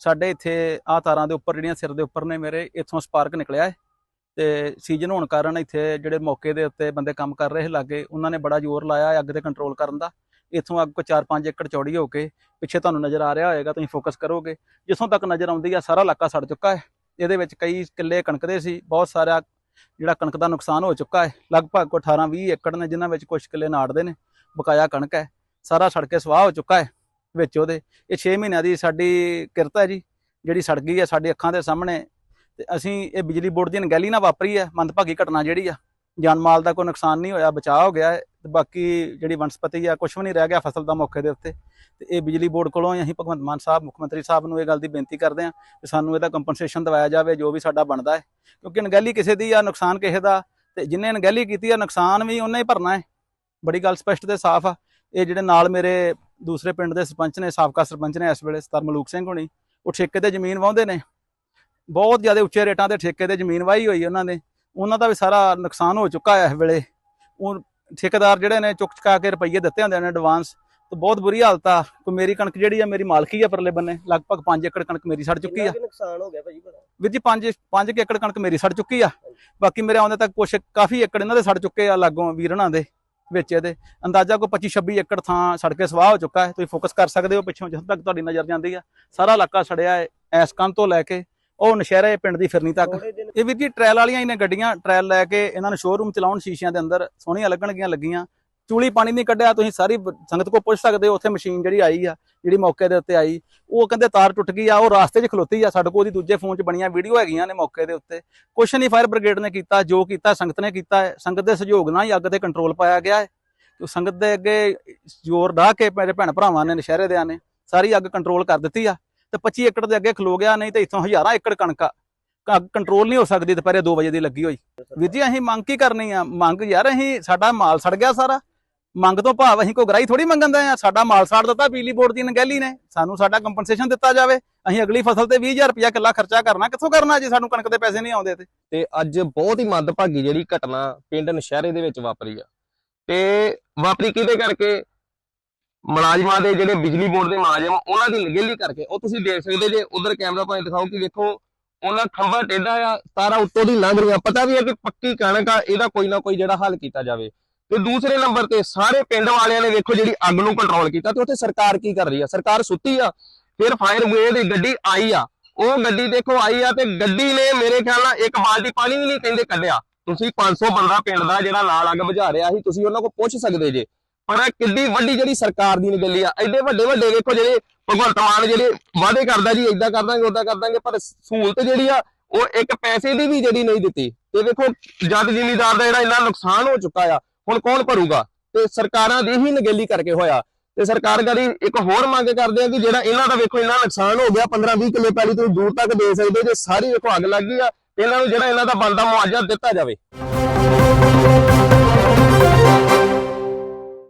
ਸਾਡੇ ਇੱਥੇ ਆ ਤਾਰਾਂ ਦੇ ਉੱਪਰ ਜਿਹੜੀਆਂ ਸਿਰ ਦੇ ਉੱਪਰ ਨੇ ਮੇਰੇ, ਇੱਥੋਂ ਸਪਾਰਕ ਨਿਕਲਿਆ ਹੈ ਤੇ ਸੀਜ਼ਨ ਹੋਣ ਕਾਰਨ ਇੱਥੇ ਜਿਹੜੇ ਮੌਕੇ ਦੇ ਉੱਤੇ ਬੰਦੇ ਕੰਮ ਕਰ ਰਹੇ ਲਾਗੇ, ਉਹਨਾਂ ਨੇ ਬੜਾ ਜ਼ੋਰ ਲਾਇਆ ਹੈ ਅੱਗ ਦੇ ਕੰਟਰੋਲ ਕਰਨ ਦਾ। ਇੱਥੋਂ ਅੱਗ ਕੋ 4-5 ਏਕੜ ਚੌੜੀ ਹੋ ਕੇ ਪਿੱਛੇ ਤੁਹਾਨੂੰ ਨਜ਼ਰ ਆ ਰਿਹਾ ਹੋਏਗਾ, ਤੁਸੀਂ ਫੋਕਸ ਕਰੋਗੇ। ਜਿੱਥੋਂ ਤੱਕ ਨਜ਼ਰ ਆਉਂਦੀ ਆ, ਸਾਰਾ ਇਲਾਕਾ ਸੜ ਚੁੱਕਾ ਹੈ। ਇਹਦੇ ਵਿੱਚ ਕਈ ਕਿੱਲੇ ਕਣਕ ਦੇ ਸੀ, ਬਹੁਤ ਸਾਰਾ ਜਿਹੜਾ ਕਣਕ ਦਾ ਨੁਕਸਾਨ ਹੋ ਚੁੱਕਾ ਹੈ। ਲਗਭਗ ਕੋ 18-20 ਏਕੜ ਨੇ, ਜਿਨ੍ਹਾਂ ਵਿੱਚ ਕੁਝ ਕਿੱਲੇ ਨਾੜਦੇ ਨੇ, ਬਕਾਇਆ ਕਣਕ ਹੈ। ਸਾਰਾ ਸੜ ਕੇ ਸਵਾਹ ਹੋ ਚੁੱਕਾ ਹੈ। ਵਿੱਚ ਉਹਦੇ। ਇਹ 6 ਮਹੀਨਿਆਂ ਦੀ ਸਾਡੀ ਕਿਰਤ ਹੈ ਜੀ, ਜਿਹੜੀ ਸੜ ਗਈ ਹੈ ਸਾਡੀ ਅੱਖਾਂ ਦੇ ਸਾਹਮਣੇ। ਤੇ ਅਸੀਂ ਇਹ ਬਿਜਲੀ ਬੋਰਡ ਦੀ ਅਣਗਹਿਲੀ ਨਾਲ ਵਾਪਰੀ ਹੈ, ਮੰਦਭਾਗੀ ਘਟਨਾ ਜਿਹੜੀ ਆ। ਜਾਨ ਮਾਲ ਦਾ ਕੋਈ ਨੁਕਸਾਨ ਨਹੀਂ ਹੋਇਆ, ਬਚਾਅ ਹੋ ਗਿਆ ਹੈ। ਤੇ ਬਾਕੀ ਜਿਹੜੀ ਵਨਸਪਤੀ ਆ ਕੁਝ ਵੀ ਨਹੀਂ ਰਹਿ ਗਿਆ ਫਸਲ ਦਾ ਮੌਕੇ ਦੇ ਉੱਤੇ। ਤੇ ਇਹ ਬਿਜਲੀ ਬੋਰਡ ਕੋਲੋਂ ਹੀ ਅਸੀਂ ਭਗਵੰਤ ਮਾਨ ਸਾਹਿਬ, ਮੁੱਖ ਮੰਤਰੀ ਸਾਹਿਬ ਨੂੰ ਇਹ ਗੱਲ ਦੀ ਬੇਨਤੀ ਕਰਦੇ ਹਾਂ ਕਿ ਸਾਨੂੰ ਇਹਦਾ ਕੰਪਨਸੇਸ਼ਨ ਦਿਵਾਇਆ ਜਾਵੇ, ਜੋ ਵੀ ਸਾਡਾ ਬਣਦਾ ਹੈ। ਕਿਉਂਕਿ ਅਣਗਹਿਲੀ ਕਿਸੇ ਦੀ ਆ, ਨੁਕਸਾਨ ਕਿਸੇ ਦਾ। ਤੇ ਜਿੰਨੇ ਅਣਗਹਿਲੀ ਕੀਤੀ ਆ, ਨੁਕਸਾਨ ਵੀ ਉਹਨੇ ਹੀ ਭਰਨਾ ਹੈ। ਬੜੀ ਗੱਲ ਸਪਸ਼ਟ ਤੇ ਸਾਫ਼ ਆ। ਇਹ ਜਿਹੜੇ ਨਾਲ ਮੇਰੇ ਦੂਸਰੇ ਪਿੰਡ ਦੇ ਸਰਪੰਚ ਨੇ ਸਾਬਕਾ ਸਰਪੰਚ ਨੇ ਇਸ ਵੇਲੇ ਸਤਰ ਮਲੂਕ ਸਿੰਘ ਹੋਣੀ ਉਹ ਠੇਕੇ ਤੇ ਜ਼ਮੀਨ ਵਾਹੁੰਦੇ ਨੇ। ਬਹੁਤ ਜ਼ਿਆਦਾ ਉੱਚੇ ਰੇਟਾਂ ਤੇ ਠੇਕੇ ਤੇ ਜ਼ਮੀਨ ਵਾਹੀ ਹੋਈ ਉਹਨਾਂ ਨੇ। ਉਹਨਾਂ ਦਾ ਵੀ ਸਾਰਾ ਨੁਕਸਾਨ ਹੋ ਚੁੱਕਾ ਹੈ ਇਸ ਵੇਲੇ। ਉਹ ਠੇਕੇਦਾਰ ਜਿਹੜੇ ਨੇ ਚੁੱਕ ਚੁਕਾ ਕੇ ਰੁਪਈਏ ਦਿੱਤੇ ਹੁੰਦੇ ਨੇ ਐਡਵਾਂਸ ਤੇ ਬਹੁਤ ਬੁਰੀ ਹਾਲਤ ਆ। ਕੋਈ ਮੇਰੀ ਕਣਕ ਜਿਹੜੀ ਆ ਮੇਰੀ ਮਾਲਕੀ ਆ ਪਰਲੇ ਬੰਨੇ। ਲਗਭਗ 5 ਏਕੜ ਕਣਕ ਮੇਰੀ ਸੜ ਚੁੱਕੀ ਆ। ਕਿੰਨਾ ਕੁ ਨੁਕਸਾਨ ਹੋ ਗਿਆ ਭਾਜੀ ਬੜਾ? ਵੀਰ ਜੀ 5 5 ਏਕੜ ਕਣਕ ਮੇਰੀ ਸੜ ਚੁੱਕੀ ਆ। ਬਾਕੀ ਮੇਰੇ ਆਉਂਦੇ ਤੱਕ ਕੁਛ ਕਾਫੀ ਏਕੜ ਇਹਨਾਂ ਦੇ ਸੜ ਚੁੱਕੇ ਆ ਲਾਗੋਂ ਵੀਰਨਾਂ ਦੇ। ਵਿੱਚ ਇਹਦੇ। ਅੰਦਾਜ਼ਾ ਕੋਈ 25 26 ਏਕੜ ਥਾਂ ਸੜ ਕੇ ਸਵਾਹ ਹੋ ਚੁੱਕਾ ਹੈ। ਤੁਸੀਂ ਫੋਕਸ ਕਰ ਸਕਦੇ ਹੋ ਪਿੱਛੋਂ ਜਿੱਥੇ ਤੱਕ ਤੁਹਾਡੀ ਨਜ਼ਰ ਜਾਂਦੀ ਆ। ਸਾਰਾ ਇਲਾਕਾ ਸੜਿਆ ਹੈ ਐਸ ਕੰਨ ਤੋਂ ਲੈ ਕੇ। ਉਹ ਨਸ਼ਹਿਰੇ ਪਿੰਡ ਦੀ ਫਿਰਨੀ ਤੱਕ। ਇਹ ਵੀਰ ਜੀ ਟ੍ਰੈਲ ਵਾਲੀਆਂ ਹੀ ਨੇ ਗੱਡੀਆਂ। ਟ੍ਰੈਲ ਲੈ ਕੇ ਇਹਨਾਂ ਨੂੰ ਸ਼ੋਰੂਮ ਚਲਾਉਣ ਸ਼ੀਸ਼ਿਆਂ ਦੇ ਅੰਦਰ। ਸੋਹਣੀਆਂ ਲੱਗਣਗੀਆਂ ਲੱਗੀਆਂ। ਚੂਲੀ ਪਾਣੀ ਨਹੀਂ ਕੱਢਿਆ, ਤੁਸੀਂ ਸਾਰੀ ਸੰਗਤ ਕੋ ਪੁੱਛ ਸਕਦੇ ਹੋ, ਉੱਥੇ ਮਸ਼ੀਨ ਜਿਹੜੀ ਆਈ ਆ, ਜਿਹੜੀ ਮੌਕੇ ਦੇ ਉੱਤੇ ਆਈ, ਉਹ ਕਹਿੰਦੇ ਤਾਰ ਟੁੱਟ ਗਈ ਆ, ਉਹ ਰਾਸਤੇ 'ਚ ਖਲੋਤੀ ਆ, ਸਾਡੇ ਕੋਲ ਉਹਦੀ ਦੂਜੇ ਫੋਨ 'ਚ ਬਣੀਆਂ ਵੀਡੀਓ ਹੈਗੀਆਂ ਨੇ ਮੌਕੇ ਦੇ ਉੱਤੇ। ਕੁਛ ਨਹੀਂ, ਫਾਇਰ ਬ੍ਰਿਗੇਡ ਨੇ ਕੀਤਾ, ਜੋ ਕੀਤਾ, ਸੰਗਤ ਨੇ ਕੀਤਾ ਹੈ ਸੰਗਤ ਦੇ ਸਹਿਯੋਗ ਨਾਲ ਹੀ ਅੱਗ ਤੇ ਕੰਟਰੋਲ ਪਾਇਆ ਗਿਆ ਹੈ। ਤੇ ਸੰਗਤ ਦੇ ਅੱਗੇ ਜ਼ੋਰ ਢਾ ਕੇ ਮੇਰੇ ਭੈਣ ਭਰਾਵਾਂ ਨੇ, ਨਸ਼ਹਿਰੇ ਦਿਆਂ ਨੇ, ਸਾਰੀ ਅੱਗ ਕੰਟਰੋਲ ਕਰ ਦਿੱਤੀ ਆ। ਤੇ 25 ਏਕੜ ਦੇ ਅੱਗੇ ਖਲੋ ਗਿਆ, ਨਹੀਂ ਤੇ ਇੱਥੋਂ ਹਜ਼ਾਰਾਂ ਏਕੜ ਕਣਕ ਅੱਗ ਕੰਟਰੋਲ ਨਹੀਂ ਹੋ ਸਕਦੀ, ਦੁਪਹਿਰੇ 2 ਵਜੇ ਦੀ ਲੱਗੀ ਹੋਈ। ਵੀਰ ਜੀ, ਅਸੀਂ ਮੰਗ ਕੀ ਕਰਨੀ ਆ? ਮੰਗ ਯਾਰ, ਅਸੀਂ ਸਾਡਾ ਮਾਲ ਸੜ ਗਿਆ ਸਾਰਾ। ਮੰਗ ਤੋਂ ਭਾਵ ਅਸੀਂ ਕੋਈ ਗਰਾਈ ਥੋੜੀ ਮੰਗਣ ਦਾ ਆ ਸਾਡਾ ਮਾਲ ਸਾੜ ਦਿੱਤਾ, ਬਿਜਲੀ ਬੋਰਡ ਦੀ ਨਗੈਲੀ ਨੇ। ਸਾਨੂੰ ਸਾਡਾ ਕੰਪਨਸੇਸ਼ਨ ਦਿੱਤਾ ਜਾਵੇ। ਅਸੀਂ ਅਗਲੀ ਫਸਲ ਤੇ 20000 ਰੁਪਇਆ ਕਿੱਲਾ ਖਰਚਾ ਕਰਨਾ। ਕਿੱਥੋਂ ਕਰਨਾ ਜੇ? ਸਾਨੂੰ ਕਣਕ ਦੇ ਪੈਸੇ ਨਹੀਂ ਆਉਂਦੇ ਤੇ ਤੇ ਅੱਜ ਬਹੁਤ ਹੀ ਮੰਦਭਾਗੀ ਜਿਹੜੀ ਘਟਨਾ ਪਿੰਡ ਨਸ਼ਹਿਰੇ ਦੇ ਵਿੱਚ ਵਾਪਰੀ ਆ। ਤੇ ਵਾਪਰੀ ਕਿਹਦੇ ਕਰਕੇ? ਮੁਲਾਜ਼ਮਾਂ ਦੇ ਜਿਹੜੇ ਬਿਜਲੀ ਬੋਰਡ ਦੇ ਮੁਲਾਜ਼ਮ, ਉਹਨਾਂ ਦੀ ਨਗੇਲੀ ਕਰਕੇ। ਉਹ ਤੁਸੀਂ ਦੇਖ ਸਕਦੇ ਜੇ, ਉਧਰ ਕੈਮਰਾ ਪੁਆਇੰਟ ਦਿਖਾਓ ਕਿ ਵੇਖੋ, ਉਹਨਾਂ ਖੰਭਾ ਟੇਢਾ ਆ, ਤਾਰਾ ਉੱਤੋਂ ਦੀ ਲੰਘ ਰਹੀਆਂ। ਪਤਾ ਵੀ ਹੈ ਕਿ ਪੱਕੀ ਕਣਕ ਆ, ਇਹਦਾ ਕੋਈ ਨਾ ਕੋਈ ਜਿਹੜਾ ਹੱਲ ਕੀਤਾ ਜਾਵੇ। ਤੇ ਦੂਸਰੇ ਨੰਬਰ ਤੇ ਸਾਰੇ ਪਿੰਡ ਵਾਲਿਆਂ ਨੇ ਵੇਖੋ ਜਿਹੜੀ ਅੱਗ ਨੂੰ ਕੰਟਰੋਲ ਕੀਤਾ ਤੇ ਉੱਥੇ ਸਰਕਾਰ ਕੀ ਕਰ ਰਹੀ ਆ? ਸਰਕਾਰ ਸੁੱਤੀ ਆ, ਫਿਰ ਫਾਇਰ ਬ੍ਰਿਗੇਡ ਦੀ ਗੱਡੀ ਆਈ ਆ। ਉਹ ਗੱਡੀ ਦੇਖੋ ਆਈ ਆ ਤੇ ਗੱਡੀ ਨੇ ਮੇਰੇ ਖਿਆਲ ਨਾਲ ਇੱਕ ਬਾਲਟੀ ਪਾਣੀ ਵੀ ਨਹੀਂ ਕਹਿੰਦੇ ਕੱਢਿਆ। ਤੁਸੀਂ 500 ਬੰਦਾ ਪਿੰਡ ਦਾ ਜਿਹੜਾ ਨਾਲ ਅੱਗ ਬੁਝਾ ਰਿਹਾ ਸੀ, ਤੁਸੀਂ ਉਹਨਾਂ ਕੋਲ ਪੁੱਛ ਸਕਦੇ ਜੇ। ਪਰ ਇਹ ਕਿੱਡੀ ਵੱਡੀ ਜਿਹੜੀ ਸਰਕਾਰ ਦੀ ਨਿਗਲੀ ਆ, ਐਡੇ ਵੱਡੇ ਵੱਡੇ ਵੇਖੋ ਜਿਹੜੇ ਭਗਵੰਤ ਮਾਨ ਜਿਹੜੇ ਵਾਅਦੇ ਕਰਦਾ ਜੀ ਇਦਾਂ ਕਰ ਦਾਂਗੇ ਉਦਾਂ ਕਰ ਦਾਂਗੇ, ਪਰ ਸਹੂਲਤ ਜਿਹੜੀ ਆ, ਉਹ ਇੱਕ ਪੈਸੇ ਦੀ ਵੀ ਜਿਹੜੀ ਨਹੀਂ ਦਿੱਤੀ। ਤੇ ਵੇਖੋ ਜਦ ਜ਼ਿਮੀਦਾਰ ਦਾ ਜਿਹੜਾ ਇੰਨਾ ਨੁਕਸਾਨ ਹੋ ਚੁੱਕਾ ਆ ਹੁਣ ਕੌਣ ਭਰੂਗਾ? ਤੇ ਸਰਕਾਰਾਂ ਦੀ ਹੀ ਨਗੇਲੀ ਕਰਕੇ ਹੋਇਆ। ਤੇ ਸਰਕਾਰ ਕਰੀ ਇੱਕ ਹੋਰ ਮੰਗ ਕਰਦੇ ਆ ਕਿ ਜਿਹੜਾ ਇਹਨਾਂ ਦਾ ਵੇਖੋ ਇੰਨਾ ਨੁਕਸਾਨ ਹੋ ਗਿਆ 15 20 ਕਿਲੋ ਪੈਲੀ ਤੁਸੀਂ ਦੂਰ ਤੱਕ ਦੇ ਸਕਦੇ ਜੇ ਸਾਰੀ ਵੇਖੋ ਅੱਗ ਲੱਗ ਗਈ ਆ, ਇਹਨਾਂ ਨੂੰ ਜਿਹੜਾ ਇਹਨਾਂ ਦਾ ਬਣਦਾ ਮੁਆਵਜ਼ਾ ਦਿੱਤਾ ਜਾਵੇ।